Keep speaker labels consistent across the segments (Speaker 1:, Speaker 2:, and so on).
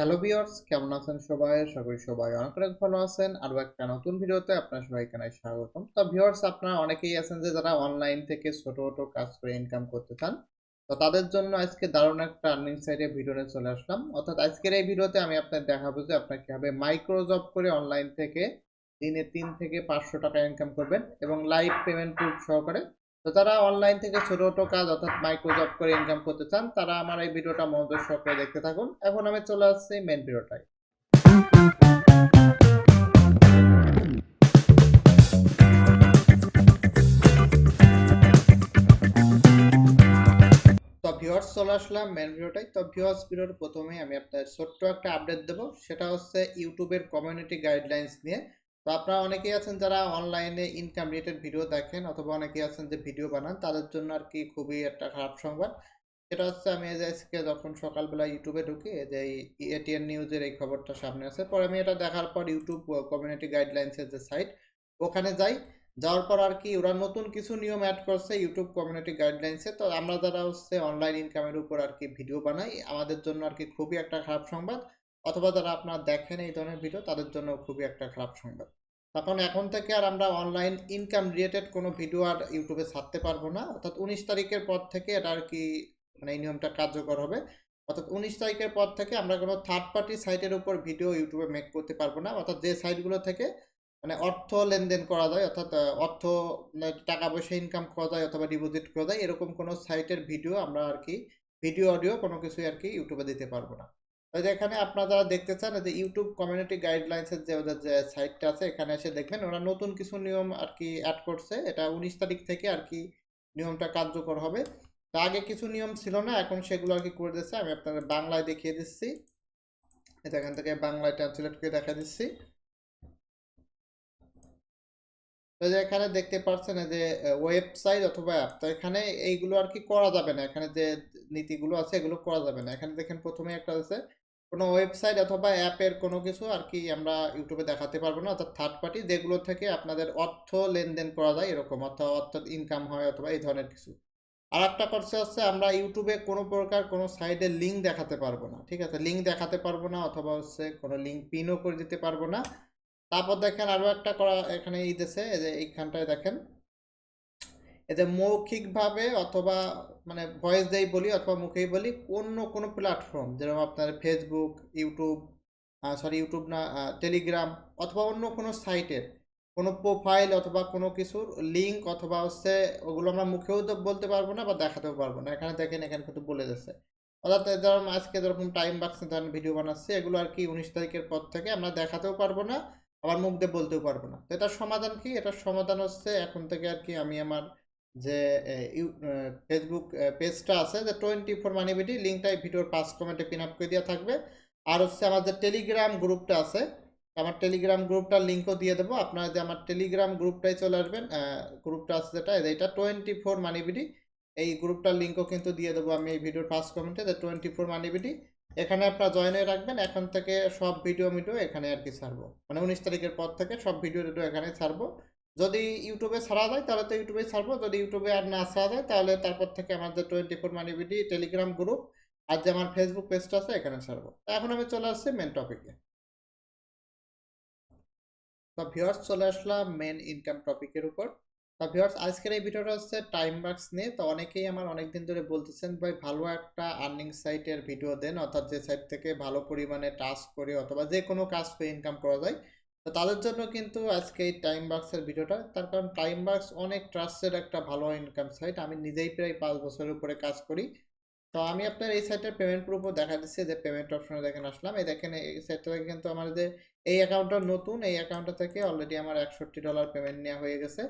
Speaker 1: Hello viewers কেমন আছেন সবাই? করি সবাই অনেক অনেক ভালো আছেন। আরও একটা নতুন ভিডিওতে আপনার সবাইকে জানাই স্বাগতম। তো ভিউয়ার্স আপনারা অনেকেই আছেন যে যারা অনলাইন থেকে ছোট ছোট কাজ করে ইনকাম করতে চান। তো তাদের জন্য আজকে দারুণ একটা আর্নিং সাইডে ভিডিও নিয়ে চলে আসলাম। অর্থাৎ আজকের এই ভিডিওতে আমি আপনার দেখাবো যে আপনার কীভাবে মাইক্রো জব করে অনলাইন থেকে দিনে তিন থেকে পাঁচশো টাকা ইনকাম করবেন এবং লাইভ পেমেন্ট প্রুফ সহকারে তো যারা অনলাইন থেকে ছোট ছোট কাজ অর্থাৎ মাইক্রো জব করে ইনকাম করতে চান, তারা আমার এই ভিডিওটা মনোযোগ সহকারে দেখতে থাকুন। এখন আমি চলে আসছি মেন ভিডিওটায়। ভিউয়ার্স চলে আসলাম মেন ভিডিওটাই তো ভিউয়ার্স ভিডিওর প্রথমেই আমি আপনার ছোট্ট একটা আপডেট দেবো। সেটা হচ্ছে ইউটিউবের কমিউনিটি গাইডলাইন্স নিয়ে। তো আপনারা অনেকেই আছেন যারা অনলাইনে ইনকাম রিলেটেড ভিডিও দেখেন অথবা অনেকেই আছেন যে ভিডিও বানান, তাদের জন্য আর কি খুবই একটা খারাপ সংবাদ। সেটা হচ্ছে আমি এই আজকে যখন সকালবেলা ইউটিউবে ঢুকি যে এটিএন নিউজের এই খবরটা সামনে আছে পরে আমি এটা দেখার পর ইউটিউব কমিউনিটি গাইডলাইন্সের যে সাইট ওখানে যাই। যাওয়ার পর আর কি ওরা নতুন কিছু নিয়ম অ্যাড করছে ইউটিউব কমিউনিটি গাইডলাইন্সে তো আমরা যারা হচ্ছে অনলাইন ইনকামের উপর আর কি ভিডিও বানাই, আমাদের জন্য আর কি খুবই একটা খারাপ সংবাদ। অথবা যারা আপনারা দেখেন এই ধরনের ভিডিও তাদের জন্য খুবই একটা খারাপ সংবাদ। তখন এখন থেকে আর আমরা অনলাইন ইনকাম রিলেটেড কোনো ভিডিও আর ইউটিউবে ছাড়তে পারব না। অর্থাৎ উনিশ তারিখের পর থেকে এটা আর কি মানে এই নিয়মটা কার্যকর হবে। অর্থাৎ উনিশ তারিখের পর থেকে আমরা কোনো থার্ড পার্টি সাইটের উপর ভিডিও ইউটিউবে মেক করতে পারব না। অর্থাৎ যে সাইটগুলো থেকে মানে অর্থ লেনদেন করা যায়, অর্থাৎ অর্থ মানে টাকা পয়সা ইনকাম করা যায় অথবা ডিপোজিট করা যায়, এরকম কোনো সাইটের ভিডিও আমরা আর কি ভিডিও অডিও কোনো কিছুই আর কি ইউটিউবে দিতে পারব না। তো যে এখানে আপনারা দেখতে চান যে ইউটিউব কমিউনিটি গাইডলাইন্সের যে ওদের যে সাইটটা আছে, এখানে এসে দেখবেন ওরা নতুন কিছু নিয়ম আর কি অ্যাড করছে। এটা উনিশ তারিখ থেকে আর কি নিয়মটা কার্যকর হবে। তো আগে কিছু নিয়ম ছিল না, এখন সেগুলো আর কি করে দিচ্ছে। আমি আপনাদের বাংলায় দেখিয়ে দিচ্ছি। এটা এখান থেকে বাংলায় ট্রান্সলেট করে দেখা দিচ্ছি। তো যে এখানে দেখতে পাচ্ছেন যে ওয়েবসাইট অথবা অ্যাপ তো এখানে এইগুলো আর কি করা যাবে না। এখানে যে নীতিগুলো আছে, এগুলো করা যাবে না। এখানে দেখেন প্রথমে একটা আছে কোনো ওয়েবসাইট অথবা অ্যাপের কোনো কিছু আর কি আমরা ইউটিউবে দেখাতে পারব না, অর্থাৎ থার্ড পার্টি যেগুলো থেকে আপনাদের অর্থ লেনদেন করা যায় এরকম, অর্থাৎ অর্থ ইনকাম হয় অথবা এই ধরনের কিছু। আর একটা করছে হচ্ছে আমরা ইউটিউবে কোনো প্রকার কোনো সাইডে লিঙ্ক দেখাতে পারব না, ঠিক আছে? লিঙ্ক দেখাতে পারব না অথবা হচ্ছে কোনো লিঙ্ক পিনও করে দিতে পারব না। তারপর দেখেন আরও একটা করা এখানে এই দেশে যে এইখানটায় দেখেন। এতে মৌখিকভাবে অথবা মানে ভয়েস দেই বলি অথবা মুখেই বলি, অন্য কোনো প্ল্যাটফর্ম যেরকম আপনার ফেসবুক ইউটিউব সরি ইউটিউব না টেলিগ্রাম অথবা অন্য কোনো সাইটের কোনো প্রোফাইল অথবা কোনো কিছুর লিঙ্ক অথবা হচ্ছে ওগুলো আমরা মুখেও তো বলতে পারব না বা দেখাতেও পারব না। এখানে দেখেন, এখানে কিন্তু বলে দিচ্ছে। অর্থাৎ যেরকম আজকে যেরকম টাইম বাক্সে ধরেন ভিডিও বানাচ্ছে, এগুলো আর কি উনিশ তারিখের পর থেকে আমরা দেখাতেও পারব না, আবার মুখ দিয়ে বলতেও পারব না। তো এটার সমাধান কি? এটার সমাধান হচ্ছে এখন থেকে আর কি আমি আমার যে ফেসবুক পেজটা আছে যে টোয়েন্টি ফোর মানিবিটি লিঙ্কটা এই ভিডিওর পাঁচ কমেন্টে পিন আপ করে দেওয়া থাকবে। আর হচ্ছে আমার যে টেলিগ্রাম গ্রুপটা আছে, আমার টেলিগ্রাম গ্রুপটার লিঙ্কও দিয়ে দেবো। আপনারা যে আমার টেলিগ্রাম গ্রুপটাই চলে আসবেন গ্রুপটা আছে যেটা এটা টোয়েন্টি ফোর মানিবিটি এই গ্রুপটার লিঙ্কও কিন্তু দিয়ে দেবো আমি এই ভিডিওর ফার্স্ট কমেন্টে যে টোয়েন্টি ফোর মানিবিটি এখানে আপনারা জয়েন হয়ে রাখবেন। এখন থেকে সব ভিডিও মিডিও এখানে আর কি ছাড়বো। মানে উনিশ তারিখের পর থেকে সব ভিডিও টিডিও এখানে ছাড়বো। যদি ইউটিউবে ছাড়া যায়, তাহলে তো ইউটিউবে ছাড়বো। যদি ইউটিউবে আর না ছাড়া যায়, তাহলে তারপর থেকে আমার যে টোয়েন্টি ফোর মানি ভিডি, টেলিগ্রাম গ্রুপ আর যে আমার ফেসবুক পেজটা আছে, এখানে ছাড়বো। এখন আমি চলে আসছি মেন টপিকে তো ভিওর্স চলে আসলাম মেন ইনকাম টপিকের উপর। তো ভিওর্স আজকের এই ভিডিওটা হচ্ছে টাইম বাক্স নিয়ে। তো অনেকেই আমার অনেকদিন ধরে বলতেছেন, ভাই, ভালো একটা আর্নিং সাইটের ভিডিও দেন, অর্থাৎ যে সাইট থেকে ভালো পরিমাণে টাস্ক করে অথবা যে কোনো কাজ করে ইনকাম করা যায় তো তাদের জন্য কিন্তু আজকে এই টাইম বাক্সের ভিডিওটা। তার কারণ টাইম বাক্স অনেক ট্রাস্টেড একটা ভালো ইনকাম সাইট আমি নিজেই প্রায় পাঁচ বছরের উপরে কাজ করি। তো আমি আপনার এই সাইটের পেমেন্ট প্রুফও দেখা দিচ্ছি। যে পেমেন্ট অপশনে দেখেন আসলাম। এই দেখেন এই সাইটটা থেকে কিন্তু আমার যে এই অ্যাকাউন্টটা নতুন, এই অ্যাকাউন্টটা থেকে অলরেডি আমার একষট্টি ডলার পেমেন্ট নেওয়া হয়ে গেছে।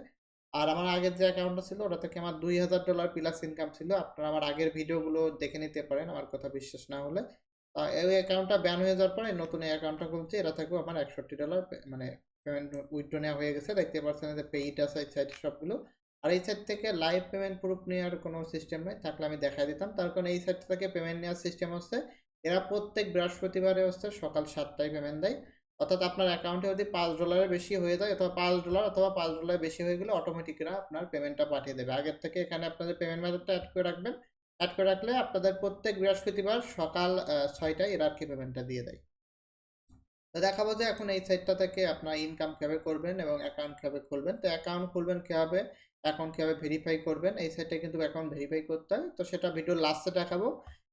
Speaker 1: আর আমার আগের যে অ্যাকাউন্টটা ছিল, ওটা থেকে আমার দুই হাজার ডলার প্লাস ইনকাম ছিল। আপনারা আমার আগের ভিডিওগুলো দেখে নিতে পারেন। আমার কথা বিশ্বাস না হলে। এই অ্যাকাউন্টটা ব্যান হয়ে যাওয়ার পরে নতুন এই অ্যাকাউন্টটা খুলছি এটা থেকেও আমার একষট্টি ডলার মানে পেমেন্ট উইথড্র নেওয়া হয়ে গেছে। দেখতে পাচ্ছেন যে পেইড আছে এই সাইট সবগুলো। আর এই সাইট থেকে লাইভ পেমেন্ট প্রুফ নেওয়ার কোনো সিস্টেম নেই, থাকলে আমি দেখা দিতাম। তার কারণ এই সাইট থেকে পেমেন্ট নেওয়ার সিস্টেম হচ্ছে, এরা প্রত্যেক বৃহস্পতিবারে হচ্ছে সকাল সাতটায় পেমেন্ট দেয়। অর্থাৎ আপনার অ্যাকাউন্টে যদি পাঁচ ডলারের বেশি হয়ে যায়, অথবা পাঁচ ডলার অথবা পাঁচ ডলারের বেশি হয়ে গেলে অটোমেটিক এরা আপনার পেমেন্টটা পাঠিয়ে দেবে। আগের থেকে এখানে আপনাদের পেমেন্ট মেথডটা অ্যাড করে রাখবেন। করে রাখলে আপনাদের প্রত্যেক বৃহস্পতিবার সকাল ছয়টায় এরা আর কি পেমেন্টটা দিয়ে দেয়। তো দেখাবো যে এখন এই সাইটটা থেকে আপনার ইনকাম কীভাবে করবেন এবং অ্যাকাউন্ট কীভাবে খুলবেন। তো অ্যাকাউন্ট খুলবেন কীভাবে? অ্যাকাউন্ট কীভাবে ভেরিফাই করবেন? এই সাইটে কিন্তু অ্যাকাউন্ট ভেরিফাই করতে হয়। তো সেটা ভিডিও লাস্টে দেখাবো।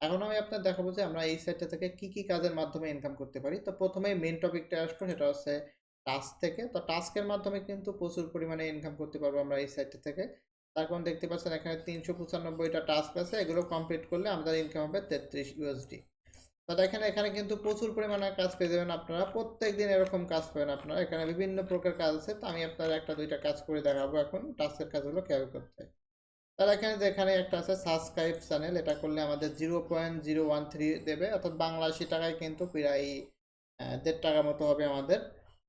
Speaker 1: এখন আমি আপনার দেখাবো যে আমরা এই সাইটটা থেকে কি কি কাজের মাধ্যমে ইনকাম করতে পারি। তো প্রথমেই মেন টপিকটা আসব, সেটা হচ্ছে টাস্ক থেকে। তো টাস্কের মাধ্যমে কিন্তু প্রচুর পরিমাণে ইনকাম করতে পারব আমরা এই সাইটটা থেকে। তার কারণ দেখতে পাচ্ছেন এখানে তিনশো পঁচানব্বইটা টাস্ক আছে, এগুলো কমপ্লিট করলে আমাদের ইনকাম হবে তেত্রিশ ইউএসডি তো দেখেন এখানে কিন্তু প্রচুর পরিমাণে কাজ পেয়ে যাবেন আপনারা প্রত্যেক দিন এরকম কাজ পাবেন আপনারা। এখানে বিভিন্ন প্রকার কাজ আছে, তো আমি আপনার একটা দুইটা কাজ করে দেখাবো এখন টাস্কের কাজগুলো কীভাবে করতে হয়। তার এখানে যেখানে একটা আছে সাবস্ক্রাইব চ্যানেল এটা করলে আমাদের zero point zero one three দেবে, অর্থাৎ বাংলাদেশি টাকায় কিন্তু প্রায় দেড় টাকা মতো হবে আমাদের।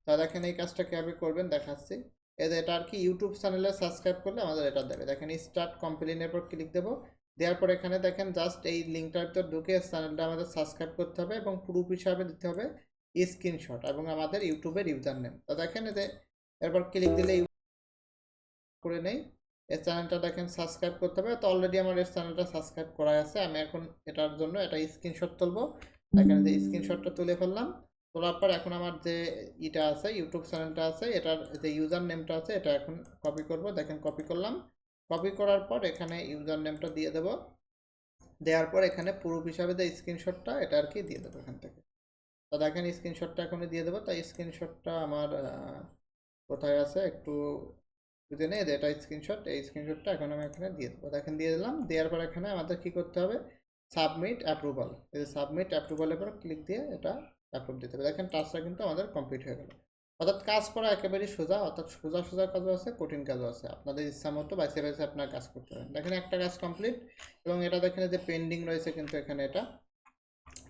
Speaker 1: তাহলে এখানে এই কাজটা কীভাবে করবেন দেখাচ্ছি। এটা আর কি ইউটিউব চ্যানেলে সাবস্ক্রাইব করলে আমাদের এটা দেবে। দেখেন স্টার্ট কমপ্লেনের পর ক্লিক দেবো। দেওয়ার পর এখানে দেখেন জাস্ট এই লিঙ্কটার ভিতর ঢুকে চ্যানেলটা আমাদের সাবস্ক্রাইব করতে হবে এবং প্রুফ হিসাবে দিতে হবে স্ক্রিনশট এবং আমাদের ইউটিউবের ইউজার নেম তো দেখেন এতে এরপর ক্লিক দিলে করে নেই। এই চ্যানেলটা দেখেন সাবস্ক্রাইব করতে হবে। তো অলরেডি আমার এই চ্যানেলটা সাবস্ক্রাইব করা আছে। আমি এখন এটার জন্য এটা স্ক্রিনশট তুলবো। দেখেন যে স্ক্রিনশটটা তুলে ফেললাম। তোলার পর এখন আমার যে ইটা আছে ইউটিউব চ্যানেলটা আছে, এটার যে ইউজার নেমটা আছে, এটা এখন কপি করব। দেখেন কপি করলাম। কপি করার পর এখানে ইউজার নেমটা দিয়ে দেবো। দেওয়ার পর এখানে প্রুফ হিসাবে যে স্ক্রিনশটটা এটা আর কি দিয়ে দেবো এখান থেকে। তো দেখেন স্ক্রিনশটটা এখনই দিয়ে দেবো। তাই স্ক্রিনশটটা আমার কোথায় আছে? একটু বুঝে নেই এটা স্ক্রিনশট এই স্ক্রিনশটটা এখন আমি এখানে দিয়ে দেবো। দেখেন, দিয়ে দিলাম। দেওয়ার পর এখানে আমাদের কি করতে হবে? সাবমিট অ্যাপ্রুভাল এই সাবমিট অ্যাপ্রুভালের পর ক্লিক দিয়ে এটা অ্যাপ্রুভ দিতে হবে। দেখেন টাস্কটা কিন্তু আমাদের কমপ্লিট হয়ে গেল। অর্থাৎ কাজ করা একেবারেই সোজা, অর্থাৎ সোজা সোজা কাজও আছে, কঠিন কাজও আছে। আপনাদের ইচ্ছা মতো বাইসে বাইসে আপনার কাজ করতে পারেন। দেখেন একটা কাজ কমপ্লিট এবং এটা দেখেন যে পেন্ডিং রয়েছে কিন্তু এখানে এটা।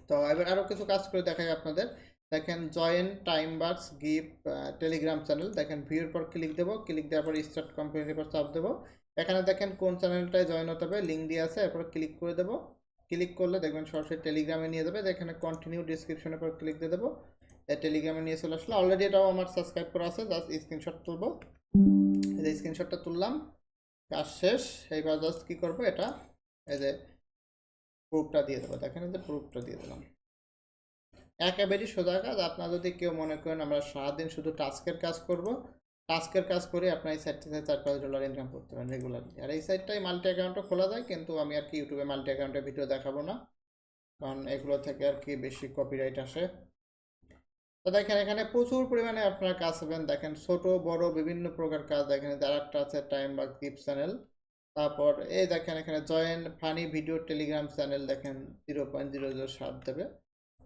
Speaker 1: তো এবার আরও কিছু কাজ করে দেখাই আপনাদের। দেখেন জয়েন টাইম বাক্স গিফট টেলিগ্রাম চ্যানেল দেখেন ভিউর পর ক্লিক দেবো। ক্লিক দেওয়ার পর স্টার্ট কোম্পানির পর চাপ দেবো। এখানে দেখেন কোন চ্যানেলটায় জয়েন হতে হবে লিঙ্ক দিয়ে আছে, এরপর ক্লিক করে দেবো। ক্লিক করলে দেখবেন সরাসরি টেলিগ্রামে নিয়ে যাবে। এখানে কন্টিনিউ ডিসক্রিপশনের পর ক্লিক দিয়ে দেবো। টেলিগ্রামে নিয়ে চলে আসলো। অলরেডি এটাও আমার সাবস্ক্রাইব করা আছে। জাস্ট স্ক্রিনশট তুলবো। এই যে স্ক্রিনশটটা তুললাম। কাজ শেষ। এইবার জাস্ট কী করব এটা? এই যে প্রুফটা দিয়ে দেবো। দেখেন এই যে প্রুফটা দিয়ে দিলাম। একেবারেই সোজা কাজ। আপনার যদি কেউ মনে করেন আমরা সারাদিন শুধু টাস্কের কাজ করব টাস্কের কাজ করে আপনার এই সাইট থেকে চার পাঁচ ডলার ইনকাম করতে পারেন রেগুলারলি আর এই সাইটটাই মাল্টি অ্যাকাউন্টও খোলা যায়, কিন্তু আমি আর কি ইউটিউবে মাল্টি অ্যাকাউন্টের ভিডিও দেখাবো না। কারণ এগুলো থেকে আর কি বেশি কপিরাইট আসে। তো দেখেন, এখানে প্রচুর পরিমাণে আপনার কাজ পাবেন দেখেন, ছোট, বড়, বিভিন্ন প্রকার কাজ। দেখেন যার একটা আছে টাইম বা গিফট চ্যানেল তারপর এই দেখেন, এখানে join funny video Telegram channel দেখেন জিরো পয়েন্ট জিরো জিরো সাত দেবে।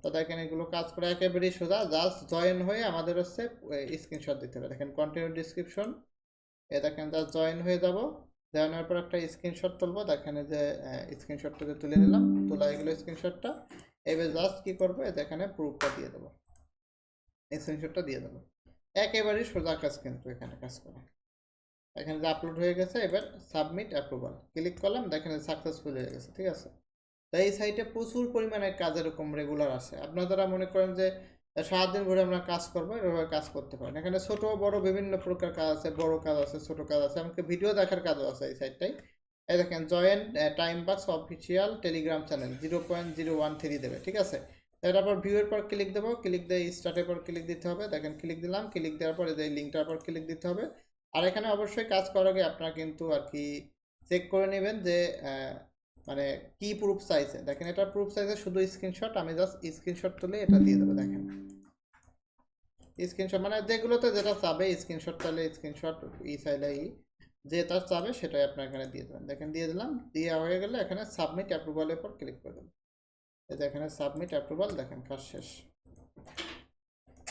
Speaker 1: তো দেখেন এগুলো কাজ করে একেবারেই সোজা। জাস্ট জয়েন হয়ে আমাদের হচ্ছে স্ক্রিনশট দিতে হবে। দেখেন কন্টিনিউ ডিসক্রিপশন এ দেখেন জাস্ট জয়েন হয়ে যাব। দেওয়ানোর পর একটা স্ক্রিনশট তুলবো। দেখেন যে স্ক্রিনশটটা যে তুলে নিলাম, তোলা এগুলো স্ক্রিনশটটা এবার জাস্ট কী করব? এখানে প্রুফটা দিয়ে দেবো। স্ক্রিনশটটা দিয়ে দেবো। একেবারেই সোজা কাজ কিন্তু এখানে কাজ করা। এখানে যে আপলোড হয়ে গেছে, এবার সাবমিট অ্যাপ্রুভাল ক্লিক করলাম, দেখেন সাকসেসফুল হয়ে গেছে, ঠিক আছে? তো এই সাইটে প্রচুর পরিমাণে কাজ এরকম রেগুলার আছে। আপনারা মনে করেন যে সারাদিন ভরে আমরা কাজ করব, এভাবে কাজ করতে পারেন। এখানে ছোট, বড় বিভিন্ন প্রকার কাজ আছে, বড় কাজ আছে, ছোট কাজ আছে, এমনকি ভিডিও দেখার কাজও আছে এই সাইটটাই এই দেখেন জয়েন্ট টাইম বাক্স official Telegram channel zero point zero one three দেবে, ঠিক আছে? তারপর ভিউয়ের পর ক্লিক দেবো ক্লিক দিয়ে স্টার্টের পর ক্লিক দিতে হবে, দেখেন ক্লিক দিলাম ক্লিক দেওয়ার পরে এই লিঙ্কটার পর ক্লিক দিতে হবে। আর এখানে অবশ্যই কাজ করার আগে আপনারা কিন্তু আর কি চেক করে নেবেন যে মানে কি প্রুফ চাইছে দেখেন, এটা প্রুফ চাইছে শুধু স্ক্রিনশট আমি জাস্ট স্ক্রিনশট তুলে এটা দিয়ে দেবো, দেখেন। স্ক্রিনশট মানে যেগুলোতে যেটা চাবে স্ক্রিনশট চাইলে স্ক্রিনশট ই চাইলে ই যে তার চাবে সেটাই আপনার এখানে দিয়ে দেবেন। দেখেন, দিয়ে দিলাম দেওয়া হয়ে গেলে এখানে সাবমিট অ্যাপ্রুভালের পর ক্লিক করে দেবেন। যে এখানে সাবমিট অ্যাপ্রুভাল দেখেন, কাজ শেষ।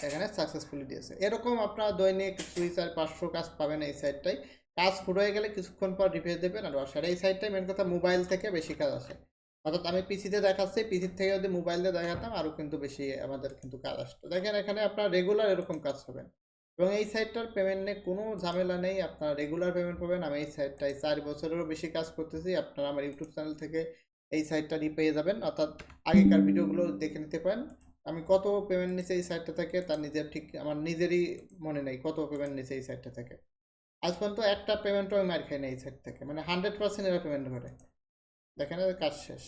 Speaker 1: এখানে সাকসেসফুলি দিয়েছে। এরকম আপনারা দৈনিক দুই, চার, পাঁচশো কাজ পাবেন এই সাইটটাই কাজ শুরু হয়ে গেলে কিছুক্ষণ পর রিপেয়ার দেবেন আর বসার এই সাইটটাই মেন কথা মোবাইল থেকে বেশি কাজ আসে। অর্থাৎ আমি পিসিতে দেখাচ্ছি পিসির থেকে যদি মোবাইল দিয়ে দেখাতাম আরও কিন্তু বেশি আমাদের কিন্তু কাজ আসতো। দেখেন এখানে আপনার রেগুলার এরকম কাজ পাবেন এবং এই সাইটটার পেমেন্ট নিয়ে কোনো ঝামেলা নেই, আপনারা রেগুলার পেমেন্ট পাবেন। আমি এই সাইটটায় চার বছরেরও বেশি কাজ করতেছি, আপনারা আমার ইউটিউব চ্যানেল থেকে এই সাইটটারই পেয়ে যাবেন। অর্থাৎ আগেকার ভিডিওগুলো দেখে নিতে পারেন। আমি কত পেমেন্ট নিছে এই সাইটটা থেকে, তার নিজের ঠিক, আমার নিজেরই মনে নেই কত পেমেন্ট নিছে এই সাইটটা থেকে। আজ পর্যন্ত একটা পেমেন্টও আমি মার খাই না এই থেকে। মানে হান্ড্রেড পার্সেন্ট এরা পেমেন্ট করে। দেখেন কাজ শেষ।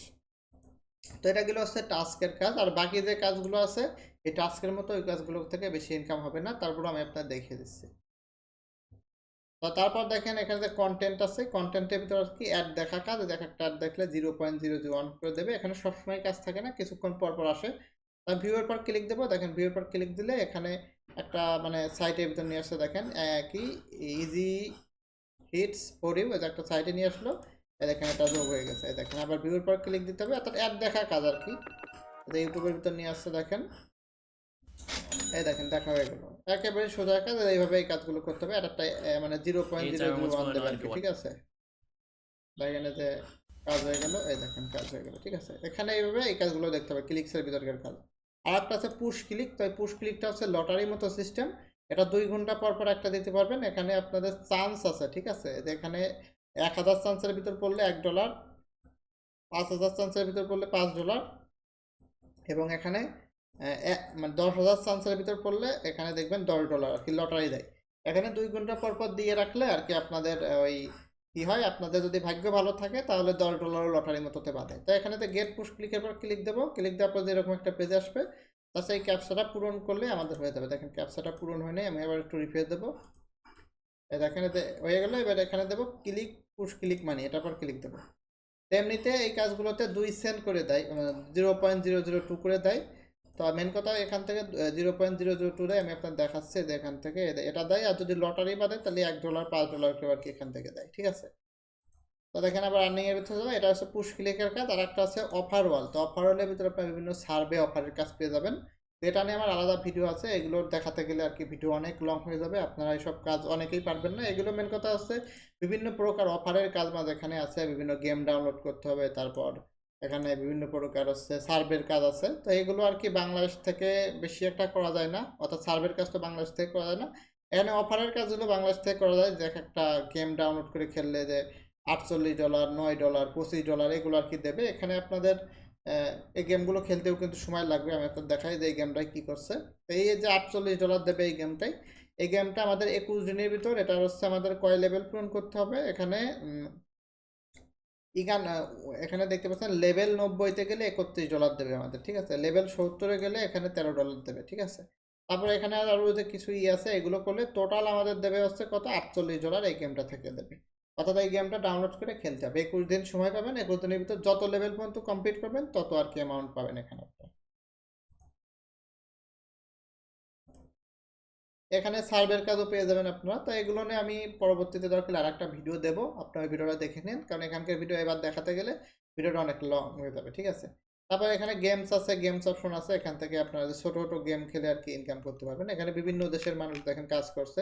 Speaker 1: তো এটা গেলো হচ্ছে টাস্কের কাজ। আর বাকি যে কাজগুলো আছে, এই টাস্কের মতো ওই কাজগুলো থেকে বেশি ইনকাম হবে না। তারপর আমি আপনার দেখিয়ে দিচ্ছি। তো তারপর দেখেন এখানে যে কন্টেন্ট আছে কন্টেন্টের ভিতরে আর কি অ্যাড দেখা কাজ। দেখা একটা অ্যাড দেখলে zero point zero zero one করে দেবে। এখানে সবসময় কাজ থাকে না, কিছুক্ষণ পর পর আসে। ভিউয়ের পর ক্লিক দেবো। দেখেন ভিউয়ের পর ক্লিক দিলে এখানে একটা মানে সাইটের ভিতর নিয়ে আসছে দেখেন কি ইজি হিটস ফর ইউ এটা একটা সাইটে নিয়ে আসলো দেখেন এটা যোগ হয়ে গেছে দেখেন আবার ভিউর পর ক্লিক দিতে হবে অর্থাৎ অ্যাড দেখা কাজ আর কি। ইউটিউবের ভিতর নিয়ে আসছে দেখেন এই দেখেন দেখা হয়ে গেল। একেবারে সোজা কাজ এইভাবে এই কাজগুলো করতে হবে একটা মানে zero point zero zero one দেবে আর কি ঠিক আছে? দেখেন যে কাজ হয়ে গেল এই দেখেন কাজ হয়ে গেল ঠিক আছে? এখানে এইভাবে এই কাজগুলো দেখতে হবে ক্লিক্সের ভিতরকার কাজ। আর একটা আছে পুশ ক্লিক তো এই পুশ ক্লিকটা হচ্ছে লটারির মতো সিস্টেম এটা দুই ঘণ্টা পর পর একটা দিতে পারবেন। এখানে আপনাদের চান্স আছে, ঠিক আছে? এখানে এক হাজার চান্সের ভিতর পড়লে এক ডলার পাঁচ হাজার চান্সের ভিতর পড়লে পাঁচ ডলার এবং এখানে মানে দশ হাজার চান্সের ভিতর পড়লে এখানে দেখবেন দশ ডলার আর কি লটারি দেয়। এখানে দুই ঘণ্টা পর পর দিয়ে রাখলে আর কি আপনাদের, ওই কি হয়? আপনাদের যদি ভাগ্য ভালো থাকে, তাহলে দশ ডলার লটারি মতোতে বাঁধে তো এখানে তো গেট পুশ ক্লিকের পর ক্লিক দেবো। ক্লিক দেওয়ার পর যেরকম একটা পেজ আসবে তাছাড়া এই ক্যাপসাটা পূরণ করলে আমাদের হয়ে যাবে। দেখেন ক্যাপসাটা পূরণ হয় নাই আমি আবার একটু রিফ্রেশ দেবো। এতে হয়ে গেল, এবার এখানে দেবো ক্লিক পুশ ক্লিক মানি এটার পর ক্লিক দেবো। তো এমনিতে এই কাজগুলোতে দুই সেন্ট করে দেয় zero point zero zero two করে দেয়। তো মেন কথা এখান থেকে zero point zero zero two আমি আপনার দেখাচ্ছি যে এখান থেকে এটা দেয়, আর যদি লটারি বাদে তাহলে এক ডলার পাঁচ ডলার করে আর কি এখান থেকে দেয়, ঠিক আছে? তো দেখেন আবার আর্নিং এর ভিতরে যাবে এটা হচ্ছে পুশ ক্লিকের কাজ, আর একটা আছে অফার ওয়াল তো অফার ওয়ালের ভিতরে আপনার বিভিন্ন সার্ভে অফারের কাজ পেয়ে যাবেন। এটা নিয়ে আমার আলাদা ভিডিও আছে, এগুলো দেখাতে গেলে আর কি ভিডিও অনেক লং হয়ে যাবে, আপনারা এইসব কাজ অনেকেই পারবেন না। এগুলো মেন কথা হচ্ছে, বিভিন্ন প্রকার অফারের কাজ মাঝে এখানে আছে, বিভিন্ন গেম ডাউনলোড করতে হবে, তারপর এখানে বিভিন্ন প্রকার হচ্ছে সার্ভের কাজ আছে। তো এগুলো আর কি বাংলাদেশ থেকে বেশি একটা করা যায় না। অর্থাৎ সার্ভের কাজ তো বাংলাদেশ থেকে করা যায় না। এখানে অফারের কাজগুলো বাংলাদেশ থেকে করা যায়। যে একটা গেম ডাউনলোড করে খেললে যে আটচল্লিশ ডলার নয় ডলার পঁচিশ ডলার এগুলো আর কি দেবে। এখানে আপনাদের এই গেমগুলো খেলতেও কিন্তু সময় লাগবে। আমি আপনার দেখাই যে এই গেমটাই কী করছে। তো এই যে আটচল্লিশ ডলার দেবে এই গেমটাই এই গেমটা আমাদের একুশ দিনের ভিতর এটা হচ্ছে আমাদের কয় লেভেল পূরণ করতে হবে? এখানে ইগান এখানে দেখতে পাচ্ছেন, লেভেল নব্বইতে গেলে একত্রিশ ডলার দেবে আমাদের, ঠিক আছে? লেভেল সত্তরে গেলে এখানে তেরো ডলার দেবে, ঠিক আছে? তারপরে এখানে আরও যে কিছু ই আছে, এগুলো করলে টোটাল আমাদের দেবে হচ্ছে কত? আটচল্লিশ ডলার এই গেমটা থেকে দেবে। অর্থাৎ এই গেমটা ডাউনলোড করে খেলতে হবে। একুশ দিন সময় পাবেন, একুশ দিনের ভিতর যত লেভেল পর্যন্ত কমপ্লিট করবেন, তত আর কি অ্যামাউন্ট পাবেন এখানে আপনার। এখানে সার্ভের কাজও পেয়ে যাবেন আপনারা। তো এগুলো নিয়ে আমি পরবর্তীতে দরকার আর একটা ভিডিও দেবো। আপনারা ভিডিওটা দেখে নিন। কারণ এখানকার ভিডিও এবার দেখাতে গেলে ভিডিওটা অনেক লং হয়ে যাবে, ঠিক আছে? তারপর এখানে গেমস আছে গেমস অপশন আছে। এখান থেকে আপনারা যে ছোটো ছোটো গেম খেলে আর কি ইনকাম করতে পারবেন। এখানে বিভিন্ন দেশের মানুষ দেখেন কাজ করছে।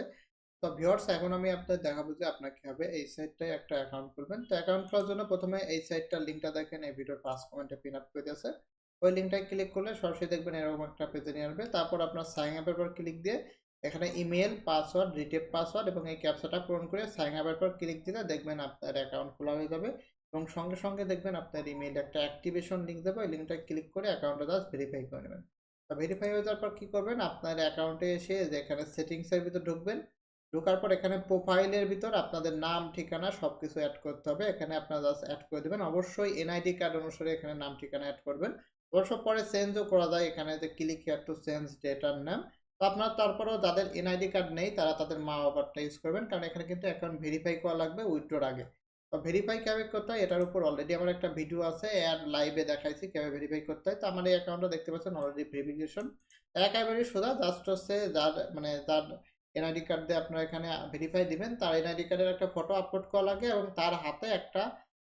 Speaker 1: তো ভিউয়ার্স এখন আমি আপনাদের দেখাবো যে আপনার কীভাবে এই সাইটটায় একটা অ্যাকাউন্ট খুলবেন। তো অ্যাকাউন্ট খোলার জন্য প্রথমে এই সাইটটার লিঙ্কটা দেখেন। এই ভিডিওর ফার্স্ট কমেন্টে পিন আপ করে দিয়েছে। ওই লিঙ্কটায় ক্লিক করলে সরাসরি দেখবেন এরকম একটা পেজে নিয়ে আসবে। তারপর আপনার সাইন আপের পর ক্লিক দিয়ে এখানে ইমেল পাসওয়ার্ড রিটেপ পাসওয়ার্ড এবং এই ক্যাপসাটা পূরণ করে সাইন আপের পর ক্লিক দিলে দেখবেন আপনার অ্যাকাউন্ট খোলা হয়ে যাবে এবং সঙ্গে সঙ্গে দেখবেন আপনার ইমেল একটা অ্যাক্টিভেশন লিঙ্ক দেবে। ওই লিঙ্কটা ক্লিক করে অ্যাকাউন্টটা জাস্ট ভেরিফাই করে নেবেন। তা ভেরিফাই হয়ে যাওয়ার পর কী করবেন? আপনার অ্যাকাউন্টে এসে যে এখানে সেটিংসের ভিতর ঢুকবেন, ঢোকার পর এখানে প্রোফাইলের ভিতর আপনাদের নাম, ঠিকানা সব কিছু অ্যাড করতে হবে। এখানে আপনারা জাস্ট অ্যাড করে দেবেন। অবশ্যই এনআইডি কার্ড অনুসারে এখানে নাম, ঠিকানা অ্যাড করবেন। অবশ্য পরে চেঞ্জও করা যায়। এখানে যে ক্লিক হেয়ার টু চেঞ্জ ডেটার নাম তো আপনার তারপরেও যাদের এনআইডি কার্ড নেই, তারা তাদের মা বাবারটা ইউজ করবেন। কারণ এখানে কিন্তু অ্যাকাউন্ট ভেরিফাই করা লাগবে উইথড্রোর আগে। তো ভেরিফাই কীভাবে করতে হয়? এটার উপর অলরেডি আমার একটা ভিডিও আছে আর লাইভে দেখাইছি কীভাবে ভেরিফাই করতে হয়। তো আমার এই অ্যাকাউন্টটা দেখতে পাচ্ছেন অলরেডি ভেরিফিকেশন একেবারে সোজা জাস্ট হচ্ছে যার মানে যার এনআইডি কার্ড দিয়ে আপনারা এখানে ভেরিফাই দিবেন, তার এনআইডি কার্ডের একটা ফটো আপলোড করা লাগে এবং তার হাতে একটা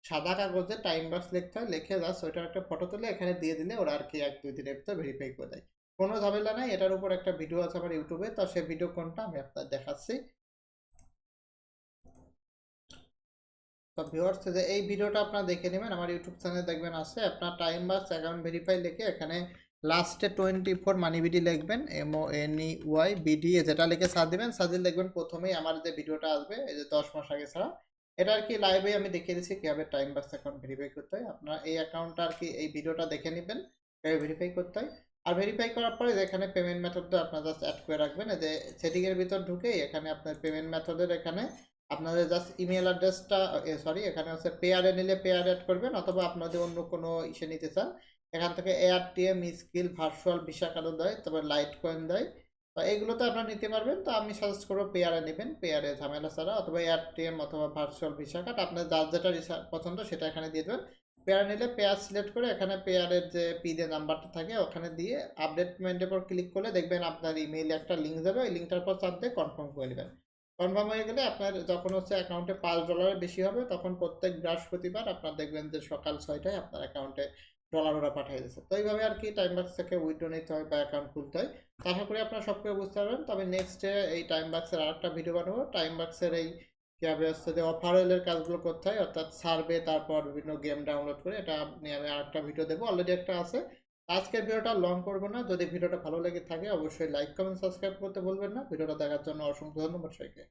Speaker 1: সাদা কাগজে টাইম বাক্স লিখতে হয়। লিখে জাস্ট ওইটার একটা ফটো তুলে এখানে দিয়ে দিলে ওরা আর কি এক দুই দিনের ভিতরে ভেরিফাই করে দেয়। কোনো ঝামেলা নাই, এটার উপর একটা ভিডিও আছে আমার ইউটিউবে, তো সেই ভিডিও কোনটা আমি আপনার দেখাচ্ছি। তো ভিউয়ার্স যে এই ভিডিওটা আপনারা দেখে নেবেন, আমার ইউটিউব চ্যানেলে দেখবেন, আছে আপনার টাইম বাস অ্যাকাউন্ট ভেরিফাই লিখে এখানে লাস্টে টোয়েন্টি ফোর মানি বিডি লিখবেন M O N E Y BD যেটা লিখে সার্চ দেবেন দিলে দেখবেন প্রথমেই আমার যে ভিডিওটা আসবে, এই যে দশ মাস আগে ছাড়া। এটা আর কি লাইভে আমি দেখিয়ে দিচ্ছি কীভাবে টাইম বাস অ্যাকাউন্ট ভেরিফাই করতে হয়। আপনারা এই অ্যাকাউন্টটা আর কি এই ভিডিওটা দেখে নেবেন ভেরিফাই করতে হয়। আর ভেরিফাই করার পরে যেখানে পেমেন্ট মেথডটা আপনার জাস্ট অ্যাড করে রাখবেন, এই যে সেটিংয়ের ভিতর ঢুকেই এখানে আপনার পেমেন্ট মেথডের এখানে আপনাদের জাস্ট ইমেল অ্যাড্রেসটা সরি এখানে হচ্ছে পেয়ারে নিলে পেয়ার অ্যাড করবেন অথবা আপনাদের অন্য কোনো ইসে নিতে চান, এখান থেকে এআরটিএম স্কিল ভার্চুয়াল ভিসা কার্ডও দেয়, তারপর লাইট কয়েন দেয়। তো এইগুলোতে আপনারা নিতে পারবেন, তো আমি সাজেস্ট করব পেয়ারে নেবেন পেয়ারে ঝামেলা ছাড়া, অথবা এআরটিএম অথবা ভার্চুয়াল ভিসা কার্ড আপনার যার যেটা পছন্দ সেটা এখানে দিয়ে দেবেন। পেয়ার নিলে পেয়ার সিলেক্ট করে এখানে পেয়ারের যে পিডে নাম্বারটা থাকে, ওখানে দিয়ে আপডেটমেন্টের পর ক্লিক করলে দেখবেন আপনার ইমেইলে একটা লিঙ্ক যাবে। ওই লিঙ্কটার পর চাপ দিয়ে কনফার্ম করে নেবেন। কনফার্ম হয়ে গেলে আপনার যখন হচ্ছে অ্যাকাউন্টে পাঁচ ডলারের বেশি হবে, তখন প্রত্যেক বৃহস্পতিবার আপনার দেখবেন যে সকাল ছয়টায় আপনার অ্যাকাউন্টে ডলার ওরা পাঠিয়ে দিচ্ছে তো এইভাবে আর কি টাইম বাক্স থেকে উইড্রো নিতে হয় বা অ্যাকাউন্ট খুলতে হয়। আশা করি আপনারা সব কিছু বুঝতে পারবেন। তবে নেক্সট ডে এই টাইম বাক্সের আর একটা ভিডিও বানাবো। টাইম বাক্সের এই কীভাবে হচ্ছে যে অফারেলের কাজগুলো করতে হয়, অর্থাৎ সার্ভে, তারপর বিভিন্ন গেম ডাউনলোড করে এটা নিয়ে আমি আরেকটা ভিডিও দেবো অলরেডি একটা আছে। আজকের ভিডিওটা লং করব না, যদি ভিডিওটা ভালো লেগে থাকে অবশ্যই লাইক কমেন্ট সাবস্ক্রাইব করতে বলবেন না। ভিডিওটা দেখার জন্য অসংখ্য ধন্যবাদ সবাইকে।